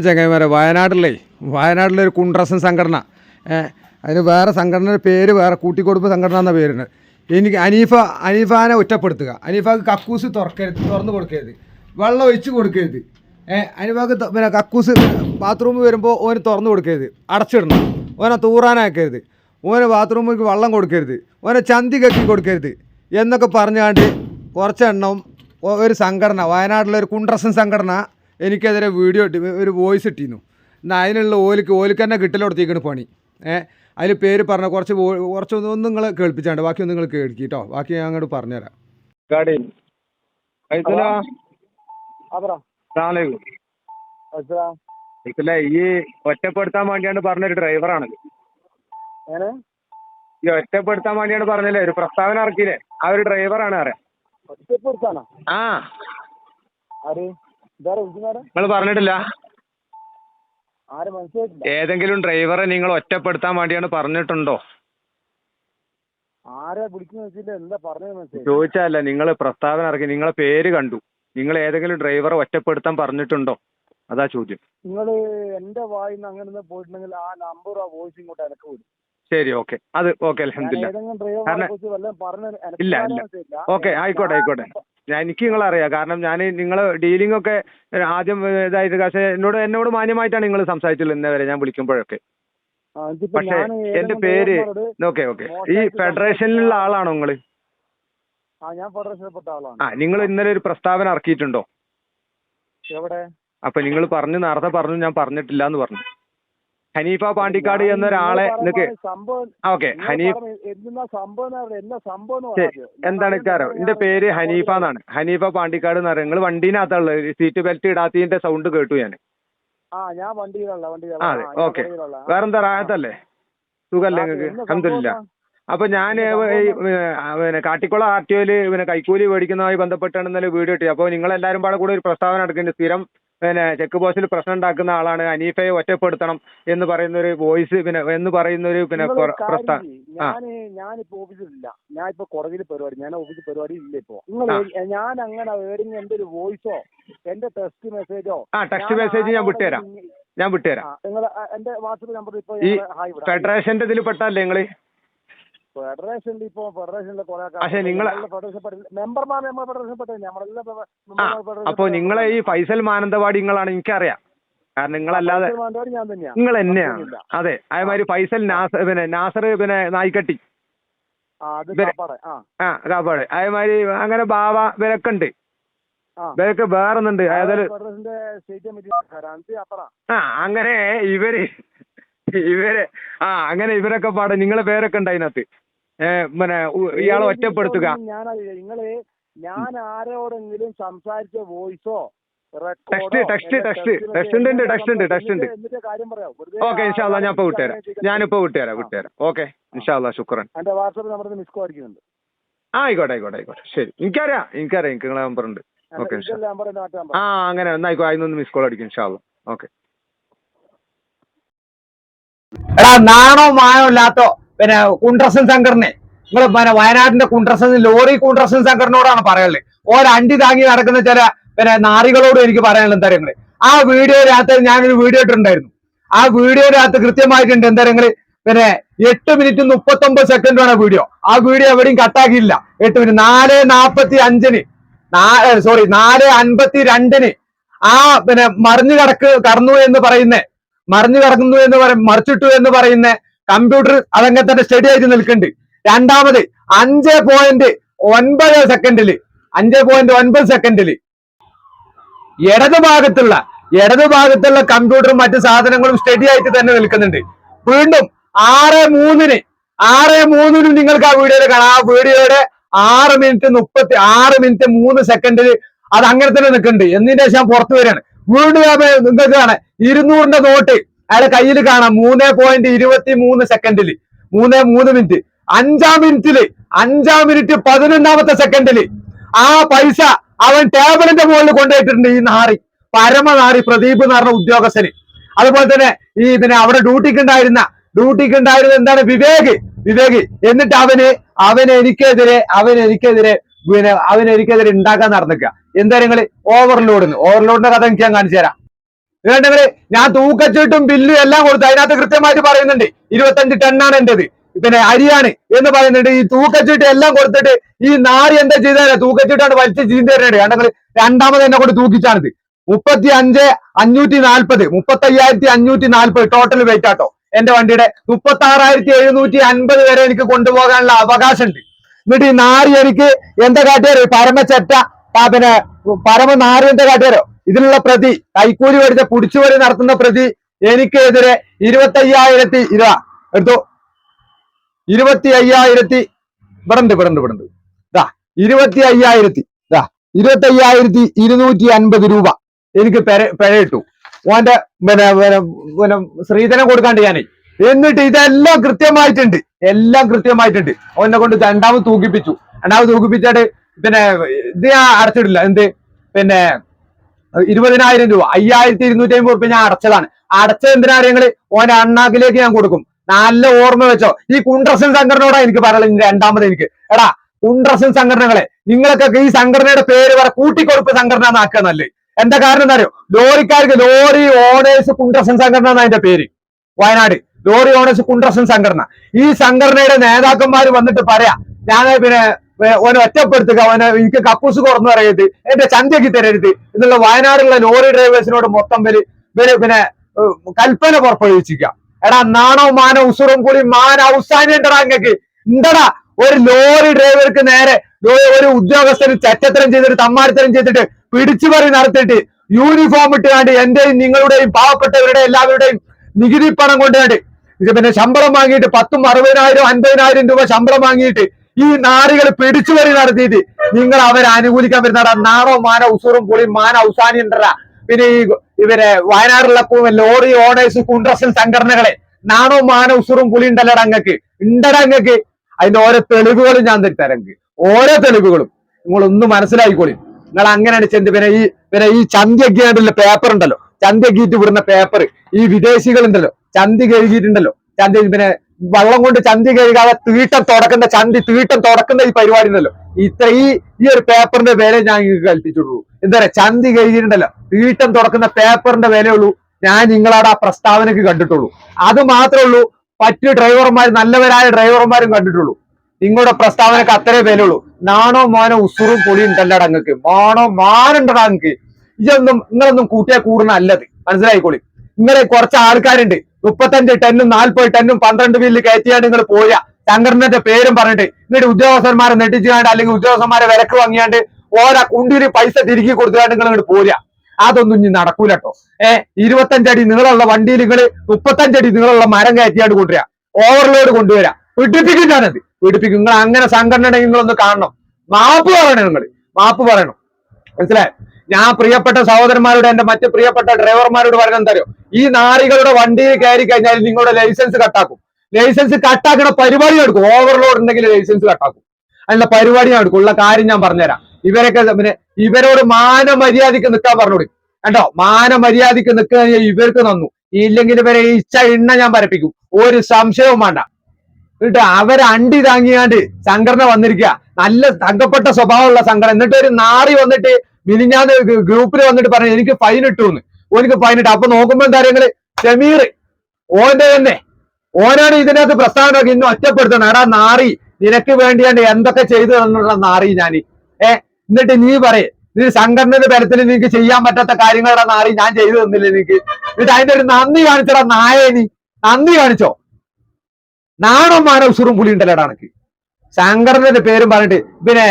ചങ്ങന്മാരെ വയനാട്ടിലെ വയനാട്ടിലെ ഒരു കുണ്ട്രസൻ സംഘടന. അതിന് വേറെ സംഘടനയുടെ പേര് വേറെ കൂട്ടിക്കൊടുപ്പ് സംഘടന എന്ന പേരുണ്ട്. എനിക്ക് അനീഫ അനീഫാനെ ഒറ്റപ്പെടുത്തുക. അനീഫാക്ക് കക്കൂസ് തുറക്കരുത് തുറന്നു കൊടുക്കരുത്. വെള്ളം ഒഴിച്ചു കൊടുക്കരുത്. അനീഫാക്ക് പിന്നെ കക്കൂസ് ബാത്റൂമിൽ വരുമ്പോൾ ഓന് തുറന്നു കൊടുക്കരുത്. അടച്ചിടണം. ഓനെ തൂറാനാക്കരുത്. ഓനെ ബാത്റൂമിലേക്ക് വെള്ളം കൊടുക്കരുത്. ഓനെ ചന്തി കെട്ടി കൊടുക്കരുത്. എന്നൊക്കെ പറഞ്ഞാണ്ട് കുറച്ചെണ്ണം ഒരു സംഘടന വയനാട്ടിലെ ഒരു കുണ്ട്രസൻ സംഘടന എനിക്കെതിരെ വീഡിയോ ഇട്ട് ഒരു വോയിസ് ഇട്ടിരുന്നു. എന്നാൽ അതിനുള്ള ഓലിക്ക് ഓലിക്ക് തന്നെ കിട്ടലോടത്തേക്കാണ് പണി. ഏഹ് അതിൽ പേര് പറഞ്ഞ കുറച്ച് കുറച്ച് ഒന്ന് നിങ്ങൾ കേൾപ്പിച്ചാണ്ട് ബാക്കി ഒന്ന് നിങ്ങൾ കേൾക്കി കേട്ടോ ബാക്കി ഞാൻ അങ്ങോട്ട് പറഞ്ഞുതരാം. ഈ ഒറ്റപ്പെടുത്താൻ വേണ്ടിയാണ് പറഞ്ഞൊരു ഡ്രൈവറാണ് ഈ ഒറ്റപ്പെടുത്താൻ വേണ്ടിയാണ് പറഞ്ഞല്ലേ ഒരു പ്രസ്താവന ഇറക്കിയില്ലേ ആ ഒരു ഡ്രൈവറാണ് അറിയാം. ആ. നിങ്ങൾ പറഞ്ഞിട്ടില്ല. ഏതെങ്കിലും ഡ്രൈവറെ നിങ്ങൾ ഒറ്റപ്പെടുത്താൻ വേണ്ടിയാണ് പറഞ്ഞിട്ടുണ്ടോ? ആരാ വിളിക്കുന്ന വെച്ചില്ല എന്താ മനസ്സിലായി ചോദിച്ചല്ല നിങ്ങൾ പ്രസ്താവന ഇറക്കി നിങ്ങളെ പേര് കണ്ടു. നിങ്ങൾ ഏതെങ്കിലും ഡ്രൈവറെ ഒറ്റപ്പെടുത്താൻ പറഞ്ഞിട്ടുണ്ടോ? അതാ ചോദ്യം. നിങ്ങൾ എന്റെ വായിന്ന് അങ്ങനെ ഒന്ന് പോയിട്ടുണ്ടെങ്കിൽ ആ നമ്പർ ആ വോയിസ് ഇങ്ങോട്ട് എനക്ക് വിടും. ശരി ഓക്കെ. അത് ഓക്കെ അലഹമില്ല ഇല്ല, ഇല്ല. ഓക്കെ ആയിക്കോട്ടെ ആയിക്കോട്ടെ. ഞാൻ എനിക്ക് നിങ്ങളെ അറിയാം കാരണം ഞാൻ നിങ്ങൾ ഡീലിംഗ് ഒക്കെ ആദ്യം ഇതായത് പക്ഷേ എന്നോട് എന്നോട് മാന്യമായിട്ടാണ് നിങ്ങൾ സംസാരിച്ചുള്ളത് ഇന്നേ വരെ ഞാൻ വിളിക്കുമ്പോഴൊക്കെ. പക്ഷേ എന്റെ പേര് ഓക്കെ ഓക്കെ ഈ ഫെഡറേഷനിലുള്ള ആളാണോ നിങ്ങൾ ആ നിങ്ങൾ ഇന്നലെ ഒരു പ്രസ്താവന ഇറക്കിയിട്ടുണ്ടോ? എവിടെ? അപ്പൊ നിങ്ങൾ പറഞ്ഞു നേരത്തെ പറഞ്ഞു ഞാൻ പറഞ്ഞിട്ടില്ല എന്ന് പറഞ്ഞു. ഹനീഫ പാണ്ടിക്കാട് എന്ന ഒരാളെ നിനക്ക് ഓക്കെ. ഹനീഫ് എന്താണ് കാരണം എന്റെ പേര് ഹനീഫ എന്നാണ്. ഹനീഫ പാണ്ടിക്കാട് എന്ന് പറയുന്നത്. നിങ്ങൾ വണ്ടീനകത്തുള്ള സീറ്റ് ബെൽറ്റ് ഇടാത്തതിന്റെ സൗണ്ട് കേട്ടു ഞാൻ. അതെ, ഓക്കെ. വേറെ എന്താ വേറെന്താ റാഹത്തല്ലേ? സുഖല്ലേ നിങ്ങൾക്ക്? അഹമ്മദില്ല അപ്പൊ ഞാൻ പിന്നെ കാട്ടിക്കുളം ആർ ടി ഒയിൽ പിന്നെ കൈക്കൂലി മേടിക്കുന്നതുമായി ബന്ധപ്പെട്ടാണ് ഇന്നലെ വീഡിയോ ഇട്ടത്. അപ്പോൾ നിങ്ങൾ എല്ലാവരും പാടെ കൂടെ ഒരു പ്രസ്താവന എടുക്കേണ്ടത് സ്ഥിരം പിന്നെ ചെക്ക് പോസ്റ്റിൽ പ്രശ്നം ഉണ്ടാക്കുന്ന ആളാണ്. അനീഫയെ ഒറ്റപ്പെടുത്തണം എന്ന് പറയുന്ന ഒരു വോയിസ് പിന്നെ എന്ന് പറയുന്ന ഒരു പിന്നെ പ്രസ്താവന. ഞാൻ ഞാനിപ്പോ ഓഫീസിലില്ല ഞാൻ ഇപ്പൊ കൊടകിൽ പരിപാടി ഞാൻ ഓഫീസിൽ പരിപാടി ഇല്ല ഇപ്പോ. ഞാൻ അങ്ങനെ ഏതെങ്കിലും എന്റെ ഒരു വോയിസോ എന്റെ ടെക്സ്റ്റ് മെസ്സേജോ ആ ടെക്സ്റ്റ് മെസ്സേജ് ഞാൻ വിട്ടുതരാം. ഞാൻ വിട്ടുതരാം. നിങ്ങൾ എന്റെ വാട്സപ്പ് നമ്പർ ഇപ്പൊ ഫെഡറേഷന്റെ ഇതിൽ പെട്ടല്ലേ നിങ്ങൾ ഫെഡറേഷനിൽ ഇപ്പൊ ഫെഡറേഷനിലെ കുറെ പക്ഷേ നിങ്ങൾ മെമ്പർമാർ നമ്മൾ നമ്മളെല്ലാം ഈ ഫൈസൽ മാനന്തവാടി നിങ്ങളാണ് എനിക്കറിയാം. കാരണം നിങ്ങളല്ലാതെ നിങ്ങൾ തന്നെയാണ് അതെ അതേമാതിരി ഫൈസൽ നാസർ പിന്നെ നാസർ പിന്നെ നായിക്കട്ടി. ആ കാപ്പാടെ. അതേമാതിരി അങ്ങനെ ബാവ ഇവരൊക്കെ ഉണ്ട് ഇവരൊക്കെ കമ്മിറ്റി അപ്പറ. ആ അങ്ങനെ ഇവർ ഇവർ ആ അങ്ങനെ ഇവരൊക്കെ പാടെ നിങ്ങളെ പേരൊക്കെ ഉണ്ട് അതിനകത്ത്? പിന്നെ ഇയാളെ ഒറ്റപ്പെടുത്തുക. നിങ്ങൾ ഞാൻ ആരോടെങ്കിലും സംസാരിച്ച വോയിസോ ടെക്സ്റ്റ് ടെക്സ്റ്റ് ടെക്സ്റ്റ് ടെക്സ്റ്റ് ഉണ്ട് ടെക്സ്റ്റ് ഉണ്ട് ടെക്സ്റ്റ് ഉണ്ട്. ഓക്കെ ഇൻഷാല്ല ഞാൻ ഇപ്പൊ വിട്ടുതരാം ഞാനിപ്പോ വിട്ടുതരാം. വിട്ടുതരാം ഓക്കെ ഇൻഷാല്ല ശുക്രൻ. എന്റെ വാട്സാപ്പ് നമ്പർ മിസ് കോൾ അടിക്കുന്നുണ്ട്. ആ ആയിക്കോട്ടെ ആയിക്കോട്ടെ ആയിക്കോട്ടെ. ശരി. എനിക്കറിയാം എനിക്കറിയാം. എനിക്ക് നിങ്ങളെ നമ്പർ ഉണ്ട്. ഓക്കെ ആ അങ്ങനെ എന്നായിക്കോ അതിനൊന്ന് മിസ് കോൾ അടിക്കും ഇൻഷാല്ല ഓക്കെ എടാ നാണോ മാനോ ഇല്ലാത്തോ? പിന്നെ കുണ്ട്രസൻ ശങ്കറിനെ. നിങ്ങൾ പിന്നെ വയനാടിന്റെ കുണ്ട്രസൻ ലോറി കുണ്ട്രസൻ ശങ്കറിനോടാണ് പറയുന്നത് ഓരോ അണ്ടി താങ്ങി നടക്കുന്ന ചില പിന്നെ നാറികളോടും എനിക്ക് പറയാനുള്ള എന്താ പറയുക ആ വീഡിയോയിനകത്ത് ഞാനൊരു വീഡിയോ ഇട്ടിട്ടുണ്ടായിരുന്നു. ആ വീഡിയോയിനകത്ത് കൃത്യമായിട്ടുണ്ട് എന്താ പറയുക പിന്നെ എട്ട് മിനിറ്റ് മുപ്പത്തൊമ്പത് സെക്കൻഡാണ് വീഡിയോ ആ വീഡിയോ എവിടെയും കട്ടാക്കിയില്ല എട്ട് മിനിറ്റ് നാല് നാപ്പത്തി അഞ്ചിന് സോറി നാല് അൻപത്തി രണ്ടിന് ആ പിന്നെ മറിഞ്ഞു കടക്ക് കടന്നു എന്ന് പറയുന്നേ മറിഞ്ഞു കടക്കുന്നു എന്ന് പറയും മറിച്ചിട്ടു എന്ന് പറയുന്ന കമ്പ്യൂട്ടർ അതങ്ങനെ തന്നെ സ്റ്റഡി ആയിട്ട് നിൽക്കുന്നുണ്ട് രണ്ടാമത് അഞ്ച് പോയിന്റ് ഒൻപത് സെക്കൻഡിൽ അഞ്ച് പോയിന്റ് ഒൻപത് സെക്കൻഡിൽ ഇടത് ഭാഗത്തുള്ള ഭാഗത്തുള്ള കമ്പ്യൂട്ടറും മറ്റു സാധനങ്ങളും സ്റ്റഡി ആയിട്ട് തന്നെ നിൽക്കുന്നുണ്ട്. വീണ്ടും ആറ് മൂന്നിന് ആറ് മൂന്നിനും നിങ്ങൾക്ക് ആ വീഡിയോയിൽ കാണാം. ആ വീഡിയോയുടെ ആറ് മിനിറ്റ് മുപ്പത്തി ആറ് മിനിറ്റ് മൂന്ന് സെക്കൻഡിൽ അത് അങ്ങനെ തന്നെ നിൽക്കുന്നുണ്ട്. എന്നതിന് ശേഷം പുറത്തു വരികയാണ്? വീണ്ടും നിങ്ങൾക്ക് ഇരുന്നൂറിന്റെ നോട്ട് അയാളെ കയ്യിൽ കാണാം. മൂന്ന് പോയിന്റ് ഇരുപത്തി മൂന്ന് സെക്കൻഡിൽ മൂന്ന് മൂന്ന് മിനിറ്റ് അഞ്ചാം മിനിറ്റിൽ അഞ്ചാം മിനിറ്റ് പതിനൊന്നാമത്തെ സെക്കൻഡിൽ ആ പൈസ അവൻ ടേബിളിന്റെ മുകളിൽ കൊണ്ടുപോയിട്ടുണ്ട് ഈ നാറി. പരമനാറി പ്രദീപ് എന്ന് പറഞ്ഞ ഉദ്യോഗസ്ഥന്. അതുപോലെ തന്നെ ഈ പിന്നെ അവിടെ ഡ്യൂട്ടിക്ക് ഉണ്ടായിരുന്ന ഡ്യൂട്ടിക്ക് ഉണ്ടായിരുന്ന എന്താണ്? വിവേക്. വിവേക്. എന്നിട്ട് അവന് അവൻ എനിക്കെതിരെ അവൻ എനിക്കെതിരെ പിന്നെ അവൻ എനിക്കെതിരെ ഉണ്ടാക്കാൻ നടന്നിക്കുക എന്താ നിങ്ങൾ ഓവർലോഡിന് ഓവർലോഡിന്റെ കഥ എനിക്ക് ഞാൻ കാണിച്ചു തരാം. ഇതുണ്ടെങ്കിൽ ഞാൻ തൂക്കച്ചിട്ടും ബില്ലും എല്ലാം കൊടുത്തു. അതിനകത്ത് കൃത്യമായിട്ട് പറയുന്നുണ്ട് ഇരുപത്തഞ്ച് ടണ്ണാണ് എന്റേത്. പിന്നെ അരിയാണ് എന്ന് പറയുന്നുണ്ട്. ഈ തൂക്കച്ചിട്ട് എല്ലാം കൊടുത്തിട്ട് ഈ നാരി എന്താ ചെയ്തേരാ തൂക്കച്ചിട്ടാണ് വലിച്ച് ചീന്തി തരേണ്ടത് കാരണം രണ്ടാമത് എന്നെ കൊണ്ട് തൂക്കിച്ചാണിത്. മുപ്പത്തി അഞ്ച് അഞ്ഞൂറ്റി നാൽപ്പത് മുപ്പത്തി അയ്യായിരത്തി അഞ്ഞൂറ്റി നാൽപ്പത് ടോട്ടൽ വെയിറ്റ് ആട്ടോ. എന്റെ വണ്ടിയുടെ മുപ്പത്തി ആറായിരത്തി എഴുന്നൂറ്റി അൻപത് വരെ എനിക്ക് കൊണ്ടുപോകാനുള്ള അവകാശമുണ്ട്. എന്നിട്ട് ഈ നാരി എനിക്ക് എന്താ കാട്ടിയത്? പരമച്ചെറ്റ പിന്നെ പരമ കാട്ടുകാരോ ഇതിനുള്ള പ്രതി കൈക്കൂലി മേടിച്ച പുടിച്ചുപറി നടത്തുന്ന പ്രതി എനിക്കെതിരെ ഇരുപത്തി അയ്യായിരത്തി ഇരുപ. എടുത്തു. ഇരുപത്തി അയ്യായിരത്തി ഇവിടുണ്ട് ഇവിടുണ്ട് ഇവിടുണ്ട്. ഇതാ ഇരുപത്തി അയ്യായിരത്തി ഇതാ ഇരുപത്തി അയ്യായിരത്തി ഇരുന്നൂറ്റി അൻപത് രൂപ. എനിക്ക് പെര പെരയിട്ടു. ഓന്റെ പിന്നെ പിന്നെ ശ്രീധനം കൊടുക്കാണ്ട് ഞാനേ. എന്നിട്ട് ഇതെല്ലാം കൃത്യമായിട്ടുണ്ട്. എല്ലാം കൃത്യമായിട്ടുണ്ട്. ഓനെ കൊണ്ട് രണ്ടാമത് തൂക്കിപ്പിച്ചു. രണ്ടാമത് തൂക്കിപ്പിച്ചാട്ട് പിന്നെ ഇത് ഞാൻ അടച്ചിട്ടില്ല. എന്ത്? പിന്നെ ഇരുപതിനായിരം രൂപ. അയ്യായിരത്തി ഇരുന്നൂറ്റി അമ്പത് റുപ്യ ഞാൻ അടച്ചതാണ്. അടച്ചത് എന്തിനാരെങ്കിൽ ഓന്റെ അണ്ണാക്കിലേക്ക് ഞാൻ കൊടുക്കും. നല്ല ഓർമ്മ വെച്ചോ. ഈ കുണ്ട്രസൻ സംഘടനയോടാ എനിക്ക് പറയാനുള്ളത്. രണ്ടാമത് എനിക്ക്. എടാ കുണ്ട്രസൻ സംഘടനകളെ നിങ്ങളൊക്കെ ഈ സംഘടനയുടെ പേര് പറ കൂട്ടിക്കൊടുപ്പ് സംഘടന എന്നാക്കുക എന്താ കാരണം എന്താ അറിയോ? ലോറിക്കാർക്ക് ലോറി ഓണേഴ്സ് കുണ്ട്രസൻ സംഘടന എന്നാ അതിന്റെ പേര്. വയനാട്. ലോറി ഓണേഴ്സ് കുണ്ട്രസൻ സംഘടന. ഈ സംഘടനയുടെ നേതാക്കന്മാർ വന്നിട്ട് പറയാ ഞാൻ പിന്നെ ഓനെ ഒറ്റപ്പെടുത്തുക. ഓനെ എനിക്ക് കക്കൂസ് കുറഞ്ഞു പറയരുത്. എന്റെ ചന്തയ്ക്ക് തരരുത്. എന്നുള്ള വയനാടുള്ള ലോറി ഡ്രൈവേഴ്സിനോട് മൊത്തം പേര് പിന്നെ കൽപ്പന പുറപ്പെടുവിച്ചിരിക്കുക. എടാ നാണോ മാനോ ഉസുറും കൂടി മാന അവസാനിണ്ടടാ അങ്ങക്ക്. എന്തടാ ഒരു ലോറി ഡ്രൈവർക്ക് നേരെ ഒരു ഉദ്യോഗസ്ഥന് ചറ്റത്തരം ചെയ്തിട്ട് തമ്മാരിത്തരം ചെയ്തിട്ട് പിടിച്ചു പറി നടത്തിയിട്ട് യൂണിഫോം ഇട്ടുകാണ്ട് എന്റെയും നിങ്ങളുടെയും പാവപ്പെട്ടവരുടെ എല്ലാവരുടെയും നികുതി പണം കൊണ്ടുകാണ്ട് പിന്നെ ശമ്പളം വാങ്ങിയിട്ട് പത്തും അറുപതിനായിരം അൻപതിനായിരം രൂപ ശമ്പളം വാങ്ങിയിട്ട് ഈ നാറികൾ പിടിച്ചു വരി നടത്തിയിട്ട് നിങ്ങൾ അവരെ അനുകൂലിക്കാൻ വരുന്നടാ നാണോ മാന ഉസൂറും പുളിയും മാന അവസാനി പിന്നെ ഈ ഇവരെ വയനാടുള്ള കു- ലോറി ഓണേഴ്സ് കുണ്ട്രസൻ സംഘടനകളെ. നാണോ മാന ഉസൂറും പുളി ഉണ്ടല്ലടാ അങ്ങക്ക്. ഉണ്ടടാ അങ്ങക്ക്. അതിന്റെ ഓരോ തെളിവുകളും ഞാൻ തരാം ഓരോ തെളിവുകളും. നിങ്ങൾ ഒന്ന് മനസ്സിലായിക്കോളി. നിങ്ങൾ അങ്ങനെയാണ് ചെന്ത് പിന്നെ ഈ പിന്നെ ഈ ചന്തിയൊക്കെ ആയിട്ടുള്ള പേപ്പർ ഉണ്ടല്ലോ. ചന്തിയൊക്കെയിട്ട് വിടുന്ന പേപ്പർ ഈ വിദേശികൾ ഉണ്ടല്ലോ ചന്തി കഴുകിയിട്ടുണ്ടല്ലോ. ചന്തി പിന്നെ വള്ളം കൊണ്ട് ചന്തി കഴുകാതെ തീട്ടം തുടക്കുന്ന ചന്തി തീട്ടം തുടക്കുന്ന ഈ പരിപാടി ഉണ്ടല്ലോ. ഇത്ര ഈ ഈ ഒരു പേപ്പറിന്റെ വില ഞാൻ നിങ്ങൾക്ക് കൽപ്പിച്ചുള്ളൂ എന്താ പറയാ ചന്തി കഴുകിയിട്ടുണ്ടല്ലോ. തീട്ടം തുടക്കുന്ന പേപ്പറിന്റെ വിലയുള്ളൂ ഞാൻ നിങ്ങളവിടെ ആ പ്രസ്താവനക്ക് കണ്ടിട്ടുള്ളൂ. അത് മാത്രമേ ഉള്ളൂ പറ്റു ഡ്രൈവർമാർ നല്ലവരായ ഡ്രൈവർമാരും കണ്ടിട്ടുള്ളൂ. നിങ്ങളുടെ പ്രസ്താവനക്ക് അത്രേ വിലയുള്ളൂ നാണോ മാനോ ഉസുറും പൊളിയും ഉണ്ടല്ലടാ അങ്ങക്ക് മാണോ മാനുണ്ടടാ അങ്ങക്ക് ഇതൊന്നും നിങ്ങളൊന്നും കൂട്ടിയാ കൂടുന്ന അല്ലത്. മനസ്സിലായിക്കോളി. ഇങ്ങനെ കുറച്ച് ആൾക്കാരുണ്ട്. മുപ്പത്തഞ്ച് ടണ്ണും നാൽപ്പത് ടണ്ണും പന്ത്രണ്ട് വീലിൽ കയറ്റിയാണ്ട് നിങ്ങൾ പോയ സംഘടനയുടെ പേരും പറഞ്ഞിട്ട് എന്നിട്ട് ഉദ്യോഗസ്ഥന്മാരെ നെട്ടിച്ചുകാണ്ട് അല്ലെങ്കിൽ ഉദ്യോഗസ്ഥന്മാരെ വിലക്ക് വാങ്ങിയാണ്ട് ഓരോ കുണ്ടിന് പൈസ തിരികെ കൊടുത്തുകൊണ്ട് നിങ്ങൾ ഇങ്ങോട്ട് പോരുക അതൊന്നും ഇനി നടക്കൂല കേട്ടോ ഏഹ് ഇരുപത്തഞ്ചടി നിങ്ങളുള്ള വണ്ടിയിൽ നിങ്ങൾ മുപ്പത്തഞ്ചടി നിങ്ങളുള്ള മരം കയറ്റിയാണ്ട് കൊണ്ടുവരാ. ഓവർലോഡ് കൊണ്ടുവരാ. പീഡിപ്പിക്കും ഞാനത്. പിടിപ്പിക്കും. നിങ്ങൾ അങ്ങനെ സംഘടന നിങ്ങളൊന്ന് കാണണം. മാപ്പ് പറയണം നിങ്ങൾ മാപ്പ് പറയണം. മനസ്സിലായോ? ഞാൻ പ്രിയപ്പെട്ട സഹോദരന്മാരോട് എന്റെ മറ്റു പ്രിയപ്പെട്ട ഡ്രൈവർമാരോട് പറഞ്ഞു തരും ഈ നാറികളുടെ വണ്ടിയിൽ കയറി കഴിഞ്ഞാൽ നിങ്ങളുടെ ലൈസൻസ് കട്ടാക്കും. ലൈസൻസ് കട്ടാക്കുന്ന പരിപാടി എടുക്കും ഓവർലോഡ് ഉണ്ടെങ്കിൽ ലൈസൻസ് കട്ടാക്കും. അതിന്റെ പരിപാടി ഞാൻ എടുക്കും ഉള്ള കാര്യം ഞാൻ പറഞ്ഞുതരാം. ഇവരൊക്കെ പിന്നെ ഇവരോട് മാന മാനമര്യാദക്ക് നിൽക്കാൻ പറഞ്ഞോടി കണ്ടോ മാനമര്യാദക്ക് നിൽക്കുക ഇവർക്ക് നന്നു. ഇല്ലെങ്കിൽ ഇവരെ ഇച്ച എണ്ണ ഞാൻ പരപ്പിക്കും. ഒരു സംശയവും വേണ്ട. എന്നിട്ട് അവരെ അണ്ടി താങ്ങിയാണ്ട് സംഘടന വന്നിരിക്കുക. നല്ല തങ്കപ്പെട്ട സ്വഭാവമുള്ള സംഘടന എന്നിട്ട് ഒരു നാറി വന്നിട്ട് മിനിഞ്ഞാന്ന് ഗ്രൂപ്പിൽ വന്നിട്ട് പറഞ്ഞു എനിക്ക് ഫൈൻ ഇട്ടു എന്ന് ഓനിക്ക് ഫൈൻ ഇട്ടു. അപ്പൊ നോക്കുമ്പോ പറയുക ഷമീർ ഓന്റെ തന്നെ. ഓനാണ് ഇതിനകത്ത് പ്രസ്താവന ഇന്ന് ഒറ്റപ്പെടുത്തണം. എടാ നാറി നിനക്ക് വേണ്ടിയാണ്ട് എന്തൊക്കെ ചെയ്തു തന്നുള്ള നാറി ഞാൻ ഏ എന്നിട്ട് നീ പറയേ. നീ സംഘടനയുടെ ബലത്തിൽ നിനക്ക് ചെയ്യാൻ പറ്റാത്ത കാര്യങ്ങളുടെ നാറി ഞാൻ ചെയ്തു തന്നില്ല നിനക്ക് എന്നിട്ട് അതിന്റെ ഒരു നന്ദി കാണിച്ചടാ നായ നീ. നന്ദി കാണിച്ചോ. നാണോ മാനോ സുറും പുളി ഉണ്ടല്ലേടാ എനിക്ക് ശങ്കറിന്റെ പേരും പറഞ്ഞിട്ട് പിന്നെ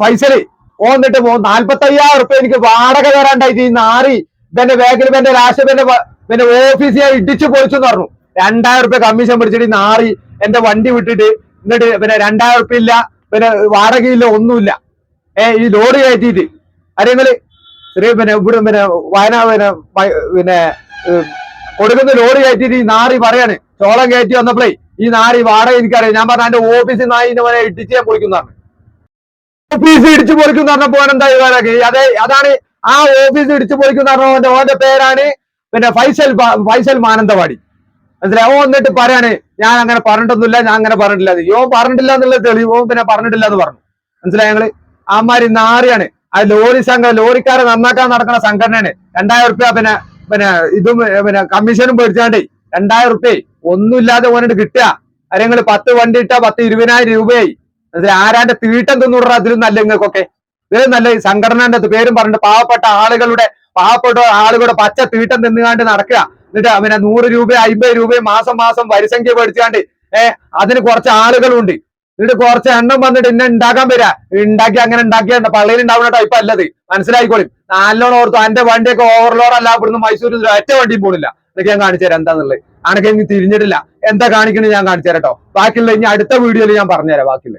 ഫൈസൽ ഫൈസൽ ഓ എന്നിട്ട് പോ നാല്പത്തയ്യായിരം റുപ്യ എനിക്ക് വാടക തരാണ്ടായിട്ട് ഈ നാറി ഇതെന്റെ ബാഗിൽ എന്റെ രാഷ്ട്രീയ പിന്നെ പിന്നെ ഓഫീസ് ഞാൻ ഇടിച്ചു പൊളിച്ചു പറഞ്ഞു. രണ്ടായിരം റുപ്യ കമ്മീഷൻ പിടിച്ചിട്ട് നാറി എന്റെ വണ്ടി വിട്ടിട്ട് എന്നിട്ട് പിന്നെ രണ്ടായിരം റുപ്യ ഇല്ല പിന്നെ വാടകയില്ല ഒന്നുമില്ല. ഏ ഈ ലോഡ് കയറ്റിയിട്ട്. അറിയങ്ങൾ പിന്നെ ഇവിടെ പിന്നെ വയനാട് പിന്നെ പിന്നെ കൊടുക്കുന്ന ലോഡ് കയറ്റിയിട്ട് ഈ നാറി പറയാണ്. ചോളം കയറ്റി വന്നപ്പോഴേ ഈ നാറി വാടക എനിക്കറിയാം. ഞാൻ പറഞ്ഞ എന്റെ ഓഫീസിൽ നായി ഇവനെ ഇടിച്ച് ഞാൻ പൊളിക്കുന്നതാണ്. ഓഫീസ് ഇടിച്ചു പൊളിക്കുന്ന പറഞ്ഞപ്പോ എന്താ അതെ അതാണ് ആ ഓഫീസ് ഇടിച്ചു പൊളിക്കുന്ന പറഞ്ഞ ഓന്റെ പേരാണ് പിന്നെ ഫൈസൽ ഫൈസൽ മാനന്തവാടി. മനസ്സിലായി? ഓ എന്നിട്ട് പറയാണ് ഞാൻ അങ്ങനെ പറഞ്ഞിട്ടൊന്നുമില്ല ഞാൻ അങ്ങനെ പറഞ്ഞിട്ടില്ല യോ പറഞ്ഞിട്ടില്ല എന്നുള്ള തെളിവോ പിന്നെ പറഞ്ഞിട്ടില്ല എന്ന് പറഞ്ഞു. മനസ്സിലായി ഞങ്ങൾ? അമ്മാരി നാറിയാണ്. ആ ലോറി സംഘം ലോറിക്കാരെ നന്നാക്കാൻ നടക്കുന്ന സംഘടനയാണ്. രണ്ടായിരം റുപ്യ പിന്നെ പിന്നെ ഇതും പിന്നെ കമ്മീഷനും പേടിച്ചാണ്ട് രണ്ടായിരം റുപ്യ ഒന്നുമില്ലാതെ ഓനോട് കിട്ടുക. അല്ലെങ്കിൽ പത്ത് വണ്ടി ഇട്ടാ പത്ത് ഇരുപതിനായിരം രൂപയായി. ആരാന്റെ തീട്ടം തിന്നൂറ അതിലും നല്ല നിങ്ങൾക്കൊക്കെ. ഇതിലും നല്ല സംഘടനന്റെ പേരും പറഞ്ഞിട്ട് പാവപ്പെട്ട ആളുകളുടെ പാവപ്പെട്ട ആളുകളുടെ പച്ച തീട്ടം തിന്നുകാണ്ട് നടക്കുക. എന്നിട്ട് പിന്നെ നൂറ് രൂപ അമ്പത് രൂപ മാസം മാസം വരിസംഖ്യ പേടിച്ചാണ്ട് ഏഹ് അതിന് കുറച്ച് ആളുകളുണ്ട്. എന്നിട്ട് കുറച്ച് എണ്ണം വന്നിട്ട് ഇന്നെ ഉണ്ടാക്കാൻ വരിക ഉണ്ടാക്കി അങ്ങനെ ഉണ്ടാക്കിയ പള്ളിയിൽ ഉണ്ടാവുന്ന ടൈപ്പ് അല്ലത്. മനസ്സിലായിക്കോളും. നല്ലോണം ഓർത്തു. എന്റെ വണ്ടിയൊക്കെ ഓവർലോഡ് അല്ല ഇവിടുന്ന് മൈസൂരിൽ ഒറ്റ വണ്ടിയും പോണില്ല. ഇതൊക്കെ ഞാൻ കാണിച്ചു തരാം. എന്താന്നുള്ളത്? ആണൊക്കെ ഇനി തിരിഞ്ഞിട്ടില്ല. എന്താ കാണിക്കണേ ഞാൻ കാണിച്ചു തരാം ബാക്കിയുള്ള ഇനി അടുത്ത വീഡിയോയിൽ ഞാൻ പറഞ്ഞുതരാം ബാക്കിയുള്ള